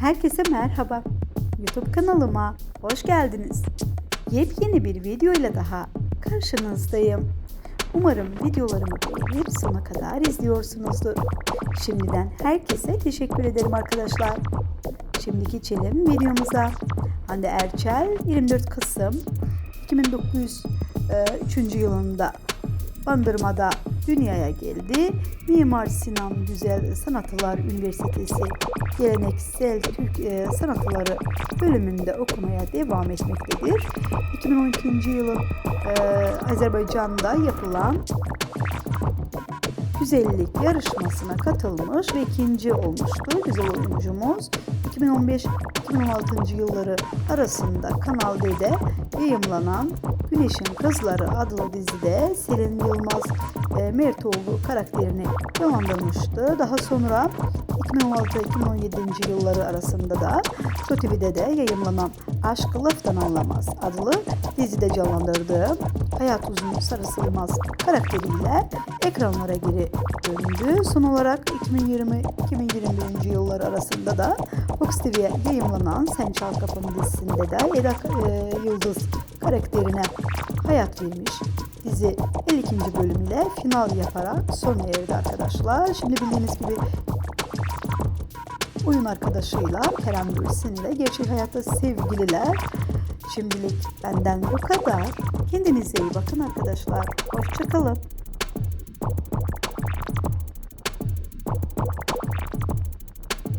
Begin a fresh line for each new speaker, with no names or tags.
Herkese merhaba. YouTube kanalıma hoş geldiniz. Yepyeni bir video ile daha karşınızdayım. Umarım videolarımı beğenip sona kadar izliyorsunuzdur. Şimdiden herkese teşekkür ederim arkadaşlar. Şimdi geçelim videomuza. Hande Erçel 24 Kasım 2903. yılında Bandırma'da dünyaya geldi. Mimar Sinan Güzel Sanatlar Üniversitesi Geleneksel Türk e, Sanatları bölümünde okumaya devam etmektedir. 2012. yılın e, Azerbaycan'da yapılan güzellik yarışmasına katılmış ve ikinci olmuştu güzel oyuncumuz. 2015-2016 yılları arasında Kanal D'de yayımlanan Güneşin Kızları adlı dizide Selin Yılmaz e, Mertoğlu karakterini canlandırmıştı. Daha sonra 2016-2017 yılları arasında da Show de yayımlanan Aşk Laftan Anlamaz adlı dizide canlandırdığı Hayat Uzun Sarı Sılmaz karakteriyle ekranlara geri döndü. Son olarak 2020-2021 yılları arasında da Fox TV'ye yayımlanan Sen Çal Kapımı dizisinde de Eda e, Yıldız karakterine hayat vermiş. Dizi 52. bölümüyle final yaparak sona erdi arkadaşlar. Şimdi bildiğiniz gibi oyun arkadaşıyla Kerem Bürsin ile gerçek hayatta sevgililer. Şimdilik benden bu kadar. Kendinize iyi bakın arkadaşlar. Hoşçakalın.